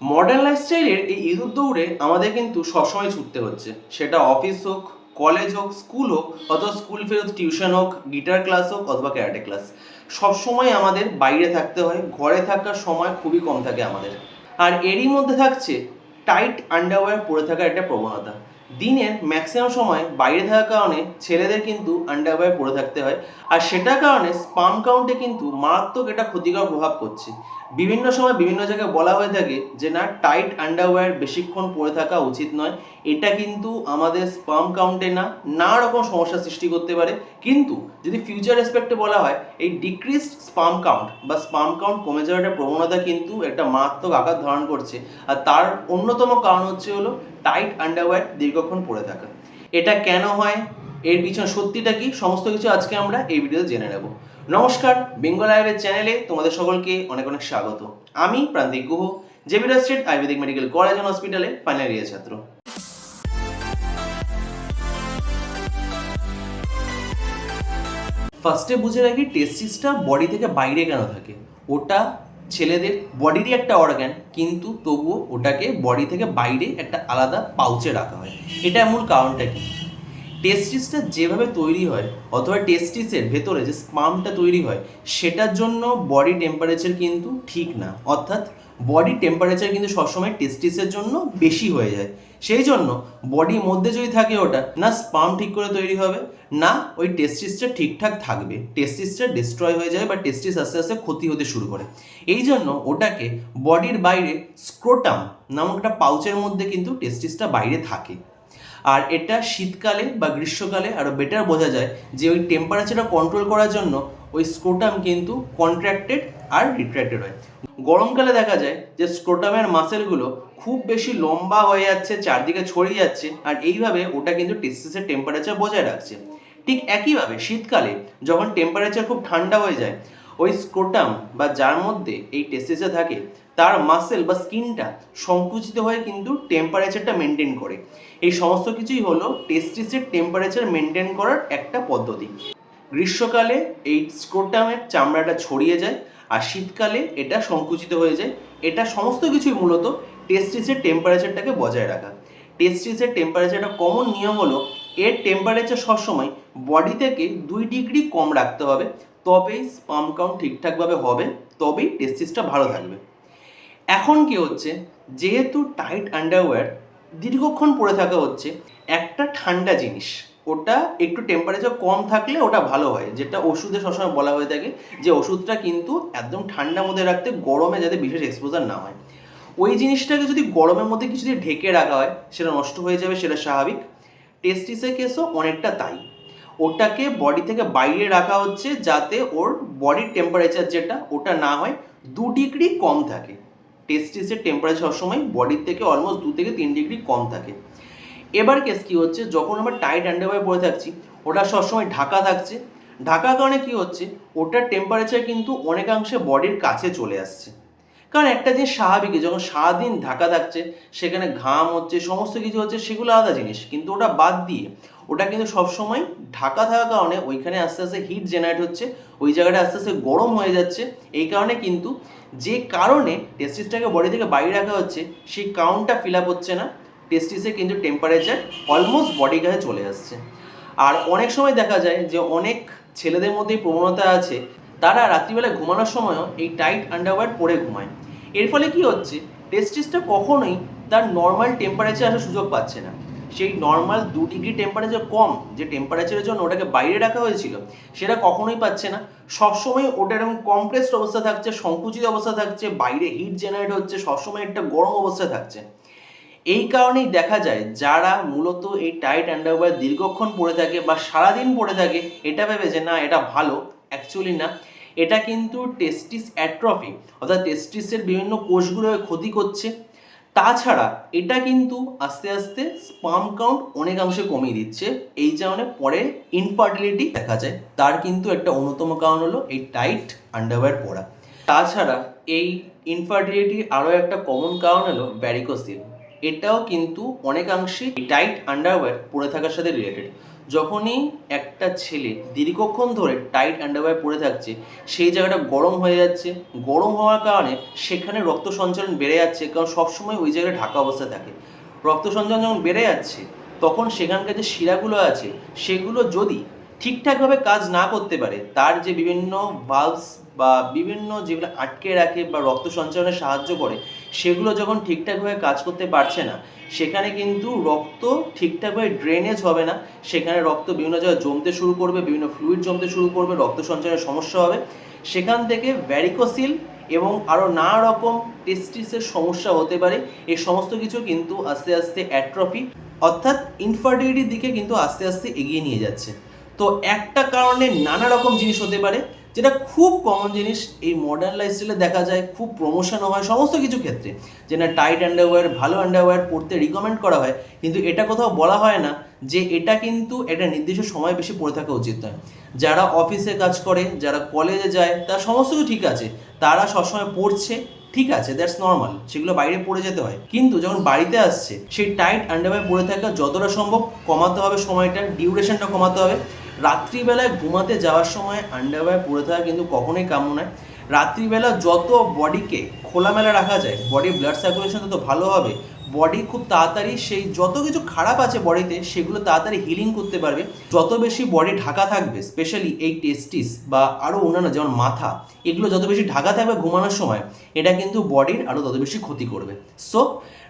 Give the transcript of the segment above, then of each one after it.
Modern life স্টাইলের এই ইঁদুর দৌড়ে আমাদের কিন্তু সবসময় ছুটতে হচ্ছে। সেটা অফিস হোক কলেজ হোক স্কুল হোক, অথবা স্কুল ফেরত টিউশন হোক গিটার ক্লাস হোক, অথবা ক্যারাটে ক্লাস সবসময় আমাদের বাইরে থাকতে হয়, ঘরে থাকার সময় খুবই কম থাকে আমাদের। আর এরই মধ্যে থাকছে টাইট আন্ডারওয়্যার পরে থাকার একটা প্রবণতা। দিনের ম্যাক্সিমাম সময় বাইরে থাকার কারণে ছেলেদের কিন্তু আন্ডারওয়্যার পরে থাকতে হয়। আর সেটার কারণে স্পাম কাউন্টে কিন্তু মারাত্মক এটা ক্ষতিকর প্রভাব পড়ছে। বিভিন্ন সময় বিভিন্ন জায়গায় বলা হয়ে থাকে যে, না টাইট আন্ডারওয়্যার বেশিক্ষণ পরে থাকা উচিত নয়। এটা কিন্তু আমাদের স্পাম কাউন্টে না নানা রকম সমস্যার সৃষ্টি করতে পারে। কিন্তু যদি ফিউচার রেসপেক্টে বলা হয়, এই ডিক্রিসড স্পাম কাউন্ট বা স্পাম কাউন্ট কমে যাওয়ার একটা প্রবণতা কিন্তু একটা মারাত্মক আকার ধারণ করছে। আর তার অন্যতম কারণ হচ্ছে হলো টাইট আন্ডারওয়্যার দীর্ঘক্ষণ পরে থাকা। এটা কেন হয়? এর পিছনে সত্যিটা কি? সমস্ত কিছু আজকে আমরা এই ভিডিওতে জেনে নেব। নমস্কার, বেঙ্গল আয়ুর্বেদ চ্যানেলে তোমাদের সকলকে অনেক অনেক স্বাগত। আমি Prantik Guha, জেবিরা state ayurvedic medical college and হসপিটালে ফাইনাল ইয়ার ছাত্র। ফার্স্টে বুঝে রাখি টেস্টিসটা বডি থেকে বাইরে কেন থাকে? ওটা ছেলেদের বডিরই একটা অর্গ্যান কিন্তু তবুও ওটাকে বডি থেকে বাইরে একটা আলাদা পাউচে রাখা হয়। এটা মূল কারণটা কি? টেস্টিসটা যেভাবে তৈরি হয়, অথবা টেস্টিসের ভেতরে যে স্পামটা তৈরি হয়, সেটার জন্য বডি টেম্পারেচার কিন্তু ঠিক না। অর্থাৎ বডি টেম্পারেচার কিন্তু সবসময় টেস্টিসের জন্য বেশি হয়ে যায়। সেই জন্য বডির মধ্যে যদি থাকে ওটা, না স্পাম ঠিক করে তৈরি হবে, না ওই টেস্টিসটা ঠিকঠাক থাকবে। টেস্টিসটা ডিস্ট্রয় হয়ে যায় বা টেস্টিস আস্তে আস্তে ক্ষতি হতে শুরু করে। এই জন্য ওটাকে বডির বাইরে স্ক্রোটাম নামক একটা পাউচের মধ্যে কিন্তু টেস্টিসটা বাইরে থাকে। আর এটা শীতকালে বা গ্রীষ্মকালে আরও বেটার বোঝা যায় যে ওই টেম্পারেচারটা কন্ট্রোল করার জন্য ওই স্ক্রোটাম কিন্তু কন্ট্রাক্টেড আর রিট্রাক্টেড হয়। গরমকালে দেখা যায় যে স্ক্রোটামের মাসেলগুলো খুব বেশি লম্বা হয়ে যাচ্ছে, চারদিকে ছড়িয়ে যাচ্ছে, আর এইভাবে ওটা কিন্তু টেস্টিসের টেম্পারেচার বজায় রাখছে। ঠিক একইভাবে শীতকালে যখন টেম্পারেচার খুব ঠান্ডা হয়ে যায়, ওই স্ক্রোটাম বা যার মধ্যে এই টেস্টিসে থাকে, তার মাসেল বা স্কিনটা সংকুচিত হয়ে কিন্তু টেম্পারেচারটা মেনটেন করে। এই সমস্ত কিছুই হলো টেস্টিসের টেম্পারেচার মেনটেন করার একটা পদ্ধতি। গ্রীষ্মকালে এই স্ক্রোটামের চামড়াটা ছড়িয়ে যায় আর শীতকালে এটা সংকুচিত হয়ে যায়। এটা সমস্ত কিছুই মূলত টেস্টিসের টেম্পারেচারটাকে বজায় রাখা। টেস্টিসের টেম্পারেচারটা কমন নিয়ম হলো, এর টেম্পারেচার সবসময় বডি থেকে দুই ডিগ্রি কম রাখতে হবে। তবেই স্পাম কাউন্ট ঠিকঠাকভাবে হবে, তবেই টেস্টিসটা ভালো থাকবে। এখন কি হচ্ছে, যেহেতু টাইট আন্ডারওয়্যার দীর্ঘক্ষণ পরে থাকা হচ্ছে, একটা ঠান্ডা জিনিস ওটা একটু টেম্পারেচার কম থাকলে ওটা ভালো হয়। যেটা ওষুধে সবসময় বলা হয়ে থাকে যে, ওষুধটা কিন্তু একদম ঠান্ডার মধ্যে রাখতে গরমে যাতে বিশেষ এক্সপোজার না হয়। ওই জিনিসটাকে যদি গরমের মধ্যে কিছু দিয়ে ঢেকে রাখা হয়, সেটা নষ্ট হয়ে যাবে, সেটা স্বাভাবিক। টেস্টিসের কেসও অনেকটা তাই। ওটাকে বডি থেকে বাইরে রাখা হচ্ছে যাতে ওর বডির টেম্পারেচার যেটা, ওটা না হয়, দু ডিগ্রি কম থাকে। টেস্টিসের টেম্পারেচার সবসময় বডির থেকে অলমোস্ট দু থেকে তিন ডিগ্রি কম থাকে। এবার কেস কি হচ্ছে? যখন আমরা টাইট আন্ডারওয়্যার পরে থাকছি, ওটা সবসময় ঢাকা থাকছে। ঢাকার কারণে কি হচ্ছে? ওটার টেম্পারেচার কিন্তু অনেকাংশে বডির কাছে চলে আসছে। কারণ একটা জিনিস স্বাভাবিক, যখন সারাদিন ঢাকা থাকছে, সেখানে ঘাম হচ্ছে, সমস্ত কিছু হচ্ছে, সেগুলো আলাদা জিনিস। কিন্তু ওটা বাদ দিয়ে, ওটা কিন্তু সবসময় ঢাকা থাকার কারণে ওইখানে আস্তে আস্তে হিট জেনারেট হচ্ছে, ওই জায়গাটা আস্তে আস্তে গরম হয়ে যাচ্ছে। এই কারণে কিন্তু যে কারণে টেস্টিসটাকে বডি থেকে বাইরে রাখা হচ্ছে, সেই কাউন্টটা ফিল আপ হচ্ছে না। টেস্টিসে কিন্তু টেম্পারেচার অলমোস্ট বডি গায়ে চলে আসছে। আর অনেক সময় দেখা যায় যে অনেক ছেলেদের মধ্যে প্রবণতা আছে, তারা রাত্রিবেলা ঘুমানোর সময়ও এই টাইট আন্ডারওয়্যার পরে ঘুমায়। এর ফলে কি হচ্ছে টেস্টিসটা কখনোই তার নর্মাল টেম্পারেচার আসার সুযোগ পাচ্ছে না। সেই নর্মাল দু ডিগ্রি টেম্পারেচার কম যে টেম্পারেচারের জন্য ওটাকে বাইরে রাখা হয়েছিল, সেটা কখনোই পাচ্ছে না। সবসময় ওটা এরকম কমপ্রেসড অবস্থা থাকছে, সংকুচিত অবস্থা থাকছে, বাইরে হিট জেনারেট হচ্ছে, সবসময় একটা গরম অবস্থা থাকছে। এই কারণেই দেখা যায় যারা মূলত এই টাইট আন্ডারওয়্যার দীর্ঘক্ষণ পরে থাকে বা সারাদিন পরে থাকে, এটা ভেবে যে না, এটা ভালো অ্যাকচুয়ালি না। এটা কিন্তু টেস্টিস অ্যাট্রফি অর্থাৎ টেস্টিসের বিভিন্ন কোষগুলোকে ক্ষতি করছে। তাছাড়া এটা কিন্তু আস্তে আস্তে স্পাম কাউন্ট অনেকাংশে কমিয়ে দিচ্ছে। এই কারণে পরে ইনফার্টিলিটি দেখা যায়। তার কিন্তু একটা অন্যতম কারণ হলো এই টাইট আন্ডারওয়্যার পরা। তাছাড়া এই ইনফার্টিলিটির আরও একটা কমন কারণ হলো ব্যারিকোসিল এটাও কিন্তু অনেকাংশে টাইট আন্ডারওয়্যার পরে থাকার সাথে রিলেটেড যখনই একটা ছেলে দীর্ঘক্ষণ ধরে টাইট আন্ডারওয়্যার পরে থাকছে, সেই জায়গাটা গরম হয়ে যাচ্ছে। গরম হওয়ার কারণে সেখানে রক্ত সঞ্চালন বেড়ে যাচ্ছে, কারণ সবসময় ওই জায়গায় ঢাকা অবস্থায় থাকে। রক্ত সঞ্চালন যখন বেড়ে যাচ্ছে, তখন সেখানকার যে শিরাগুলো আছে, সেগুলো যদি ঠিকঠাকভাবে কাজ না করতে পারে, তার যে বিভিন্ন ভালভস বা বিভিন্ন যেগুলো আটকে রাখে বা রক্ত সঞ্চালনে সাহায্য করে সেগুলো যখন ঠিকঠাকভাবে কাজ করতে পারছে না, সেখানে কিন্তু রক্ত ঠিকঠাকভাবে ড্রেনেজ হবে না। সেখানে রক্ত বিভিন্ন জায়গায় জমতে শুরু করবে, বিভিন্ন ফ্লুইড জমতে শুরু করবে, রক্ত সঞ্চালনের সমস্যা হবে। সেখান থেকে ভ্যারিকোসিল এবং আরও নানা রকম টেস্টিসের সমস্যা হতে পারে। এই সমস্ত কিছু কিন্তু আস্তে আস্তে অ্যাট্রফি অর্থাৎ ইনফার্টিলিটির দিকে কিন্তু আস্তে আস্তে এগিয়ে নিয়ে যাচ্ছে। তো একটা কারণে নানা রকম জিনিস হতে পারে। যেটা খুব কমন জিনিস, এই মডার্ন লাইফস্টাইলে দেখা যায়, খুব প্রমোশনও হয় সমস্ত কিছু ক্ষেত্রে। যে না টাইট আন্ডারওয়্যার ভালো আন্ডারওয়্যার পরতে রিকমেন্ড করা হয়, কিন্তু এটা কোথাও বলা হয় না যে এটা কিন্তু একটা নির্দিষ্ট সময় বেশি পরে থাকা উচিত নয়। যারা অফিসে কাজ করে, যারা কলেজে যায়, তার সমস্ত কিছু ঠিক আছে। তারা সবসময় পড়ছে ঠিক আছে দ্যাটস নর্মাল সেগুলো বাইরে পড়ে যেতে হয়। কিন্তু যখন বাড়িতে আসছে, সেই টাইট আন্ডারওয়্যার পরে থাকা যতটা সম্ভব কমাতে হবে সময়টা ডিউরেশনটা কমাতে হবে। রাত্রিবেলায় ঘুমাতে যাওয়ার সময় আন্ডারওয়্যার পরে থাকা কিন্তু কখনোই কাম্য নয়। রাত্রিবেলা যত বডিকে খোলামেলা রাখা যায় বডির ব্লাড সার্কুলেশন তত ভালো হবে বডি খুব তাড়াতাড়ি সেই যত কিছু খারাপ আছে বডিতে সেগুলো তাড়াতাড়ি হিলিং করতে পারবে। যত বেশি বডি ঢাকা থাকবে স্পেশালি এই টেস্টিস বা আরও অন্যান্য যেমন মাথা, এগুলো যত বেশি ঢাকা থাকবে ঘুমানোর সময়, এটা কিন্তু বডির আরও তত বেশি ক্ষতি করবে। সো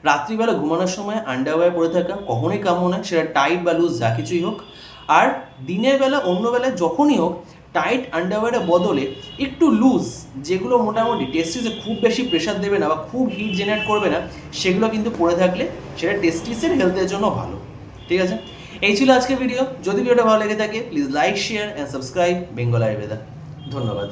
রাত্রিবেলা ঘুমানোর সময় আন্ডারওয়্যার পরে থাকা কখনোই কাম্য নয়, সেটা টাইট বা লুজ যা কিছুই হোক। আর দিনের বেলা, অন্য বেলায় যখনই হোক টাইট আন্ডারওয়্যারের বদলে একটু লুজ যেগুলো মোটামুটি টেস্টিসে খুব বেশি প্রেশার দেবে না বা খুব হিট জেনারেট করবে না, সেগুলো কিন্তু পরে থাকলে সেটা টেস্টিসের হেলথের জন্য ভালো। ঠিক আছে? এই ছিল আজকের ভিডিও যদি ভিডিওটা ভালো লেগে থাকে please like share and subscribe Bengal Ayurveda ধন্যবাদ।